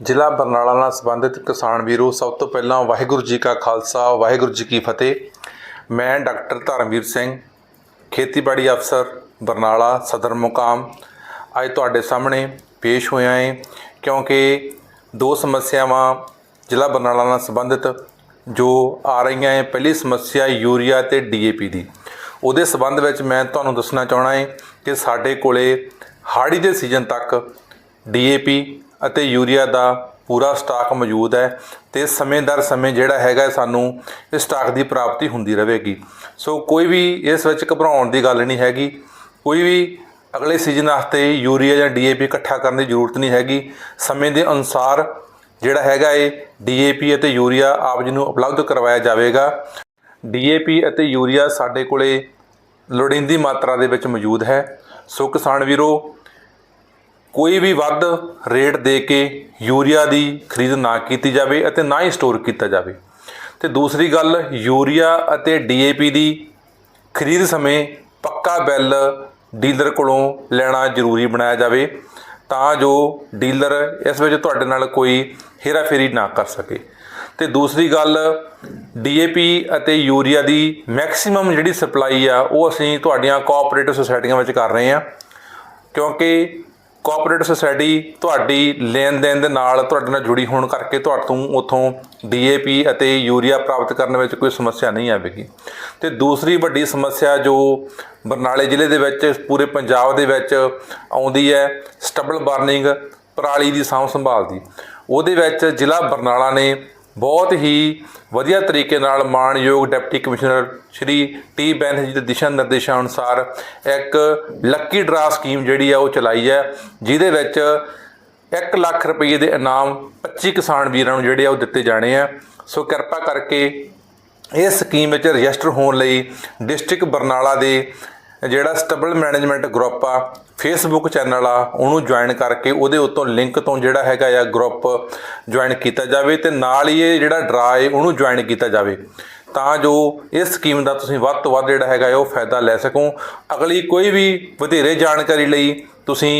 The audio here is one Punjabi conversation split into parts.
ਜ਼ਿਲ੍ਹਾ ਬਰਨਾਲਾ ਨਾਲ ਸੰਬੰਧਿਤ ਕਿਸਾਨ ਵੀਰੋ, ਸਭ ਤੋਂ ਪਹਿਲਾਂ ਵਾਹਿਗੁਰੂ ਜੀ ਕਾ ਖਾਲਸਾ, ਵਾਹਿਗੁਰੂ ਜੀ ਕੀ ਫਤਿਹ। ਮੈਂ ਡਾਕਟਰ ਧਰਮਵੀਰ ਸਿੰਘ, ਖੇਤੀਬਾੜੀ ਅਫਸਰ, ਬਰਨਾਲਾ ਸਦਰ ਮੁਕਾਮ। ਅੱਜ ਤੁਹਾਡੇ ਸਾਹਮਣੇ ਪੇਸ਼ ਹੋਇਆ ਹਾਂ ਕਿਉਂਕਿ ਦੋ ਸਮੱਸਿਆਵਾਂ ਜ਼ਿਲ੍ਹਾ ਬਰਨਾਲਾ ਨਾਲ ਸੰਬੰਧਿਤ ਜੋ ਆ ਰਹੀਆਂ ਹੈ ਪਹਿਲੀ ਸਮੱਸਿਆ ਯੂਰੀਆ ਤੇ ਡੀਏਪੀ ਦੀ। ਉਹਦੇ ਸੰਬੰਧ ਵਿੱਚ ਮੈਂ ਤੁਹਾਨੂੰ ਦੱਸਣਾ ਚਾਹਣਾ ਹੈ ਕਿ ਸਾਡੇ ਕੋਲੇ ਹਾੜੀ ਦੇ ਸੀਜ਼ਨ ਤੱਕ ਡੀਏਪੀ ਅਤੇ ਯੂਰੀਆ ਦਾ ਪੂਰਾ ਸਟਾਕ ਮੌਜੂਦ ਹੈ ਤੇ ਸਮੇਂ ਦਰ ਸਮੇਂ ਜਿਹੜਾ ਹੈਗਾ ਸਾਨੂੰ ਇਸ ਸਟਾਕ ਦੀ ਪ੍ਰਾਪਤੀ ਹੁੰਦੀ ਰਹੇਗੀ। ਸੋ ਕੋਈ ਵੀ ਇਸ ਵਿੱਚ ਘਬਰਾਉਣ ਦੀ ਗੱਲ ਨਹੀਂ ਹੈਗੀ। ਕੋਈ ਵੀ ਅਗਲੇ ਸੀਜ਼ਨ ਵਾਸਤੇ ਯੂਰੀਆ ਜਾਂ ਡੀਏਪੀ ਇਕੱਠਾ ਕਰਨ ਦੀ ਜ਼ਰੂਰਤ ਨਹੀਂ ਹੈਗੀ। ਸਮੇਂ ਦੇ ਅਨੁਸਾਰ ਜਿਹੜਾ ਹੈਗਾ ਇਹ ਡੀਏਪੀ ਅਤੇ ਯੂਰੀਆ ਆਪ ਜੀ ਨੂੰ ਉਪਲਬਧ ਕਰਵਾਇਆ ਜਾਵੇਗਾ। ਡੀਏਪੀ ਅਤੇ ਯੂਰੀਆ ਸਾਡੇ ਕੋਲੇ ਲੋੜੀਂਦੀ ਮਾਤਰਾ ਦੇ ਵਿੱਚ ਮੌਜੂਦ ਹੈ। ਸੋ ਕਿਸਾਨ ਵੀਰੋ ਕੋਈ ਵੀ ਵੱਧ ਰੇਟ ਦੇ ਕੇ ਯੂਰੀਆ ਦੀ ਖਰੀਦ ਨਾ ਕੀਤੀ ਜਾਵੇ ਅਤੇ ਨਾ ਹੀ ਸਟੋਰ ਕੀਤਾ ਜਾਵੇ। ਤੇ ਦੂਸਰੀ ਗੱਲ, ਯੂਰੀਆ ਅਤੇ ਡੀਏਪੀ ਦੀ ਖਰੀਦ ਸਮੇਂ ਪੱਕਾ ਬਿੱਲ ਡੀਲਰ ਕੋਲੋਂ ਲੈਣਾ ਜ਼ਰੂਰੀ ਬਣਾਇਆ ਜਾਵੇ ਤਾਂ ਜੋ ਡੀਲਰ ਇਸ ਵਿੱਚ ਤੁਹਾਡੇ ਨਾਲ ਕੋਈ ਹੇਰਾਫੇਰੀ ਨਾ ਕਰ ਸਕੇ। ਤੇ ਦੂਸਰੀ ਗੱਲ ਡੀਏਪੀ ਅਤੇ ਯੂਰੀਆ ਦੀ ਮੈਕਸਿਮਮ ਜਿਹੜੀ ਸਪਲਾਈ ਆ, ਉਹ ਅਸੀਂ ਤੁਹਾਡੀਆਂ ਕੋਆਪਰੇਟਿਵ ਸੁਸਾਇਟੀਆਂ ਵਿੱਚ ਕਰ ਰਹੇ ਹਾਂ। ਕਿਉਂਕਿ ਕੋਆਪਰੇਟਿਵ ਸੁਸਾਇਟੀ ਤੁਹਾਡੀ ਲੈਣ ਦੇਣ ਦੇ ਨਾਲ ਤੁਹਾਡੇ ਨਾਲ ਜੁੜੀ ਹੋਣ ਕਰਕੇ ਤੁਹਾਡੇ ਤੋਂ ਉਥੋਂ ਡੀਏਪੀ ਅਤੇ ਯੂਰੀਆ ਪ੍ਰਾਪਤ ਕਰਨ ਵਿੱਚ ਕੋਈ ਸਮੱਸਿਆ ਨਹੀਂ ਆਵੇਗੀ। ਤੇ ਦੂਸਰੀ ਵੱਡੀ ਸਮੱਸਿਆ ਜੋ ਬਰਨਾਲੇ ਜ਼ਿਲ੍ਹੇ ਦੇ ਵਿੱਚ, ਪੂਰੇ ਪੰਜਾਬ ਦੇ ਵਿੱਚ ਆਉਂਦੀ ਹੈ ਸਟਬਲ ਬਰਨਿੰਗ ਪਰਾਲੀ ਦੀ ਸਾਂਭ ਸੰਭਾਲ ਦੀ। ਉਹਦੇ ਵਿੱਚ ਜ਼ਿਲ੍ਹਾ ਬਰਨਾਲਾ ਨੇ ਬਹੁਤ ਹੀ ਵਧੀਆ ਤਰੀਕੇ ਨਾਲ ਮਾਣਯੋਗ deputy commissioner Shri T Banerjee ਦੇ ਦਿਸ਼ਾ ਨਿਰਦੇਸ਼ਾਂ ਅਨੁਸਾਰ ਇੱਕ ਲੱਕੀ ਡਰਾ ਸਕੀਮ ਜਿਹੜੀ ਆ ਉਹ ਚਲਾਈ ਹੈ, ਜਿਹਦੇ ਵਿੱਚ 1 ਲੱਖ ਰੁਪਏ ਦੇ ਇਨਾਮ 25 ਕਿਸਾਨ ਵੀਰਾਂ ਨੂੰ ਜਿਹੜੇ ਆ ਉਹ ਦਿੱਤੇ ਜਾਣੇ ਆ। ਸੋ ਕਿਰਪਾ ਕਰਕੇ ਇਸ ਸਕੀਮ ਵਿੱਚ ਰਜਿਸਟਰ ਹੋਣ ਲਈ ਡਿਸਟ੍ਰਿਕਟ ਬਰਨਾਲਾ ਦੇ ਜਿਹੜਾ ਸਟਬਲ ਮੈਨੇਜਮੈਂਟ ਗਰੁੱਪ ਆ ਫੇਸਬੁੱਕ ਚੈਨਲ ਆ, ਉਹਨੂੰ ਜੁਆਇਨ ਕਰਕੇ ਉਹਦੇ ਉੱਤੋਂ ਲਿੰਕ ਤੋਂ ਜਿਹੜਾ ਹੈਗਾ ਆ ਗਰੁੱਪ ਜੁਆਇਨ ਕੀਤਾ ਜਾਵੇ ਤੇ ਨਾਲ ਹੀ ਇਹ ਜਿਹੜਾ ਡਰਾ ਹੈ ਉਹਨੂੰ ਜੁਆਇਨ ਕੀਤਾ ਜਾਵੇ। ਤਾਂ ਜੋ ਇਸ ਸਕੀਮ ਦਾ ਤੁਸੀਂ ਵੱਧ ਤੋਂ ਵੱਧ ਜਿਹੜਾ ਹੈਗਾ ਉਹ ਫਾਇਦਾ ਲੈ ਸਕੋ। ਅਗਲੀ ਕੋਈ ਵੀ ਵਧੇਰੇ ਜਾਣਕਾਰੀ ਲਈ ਤੁਸੀਂ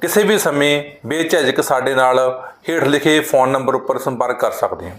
ਕਿਸੇ ਵੀ ਸਮੇਂ ਬੇਝਿਜਕ ਸਾਡੇ ਨਾਲ ਹੇਠ ਲਿਖੇ ਫੋਨ ਨੰਬਰ ਉੱਪਰ ਸੰਪਰਕ ਕਰ ਸਕਦੇ ਹੋ।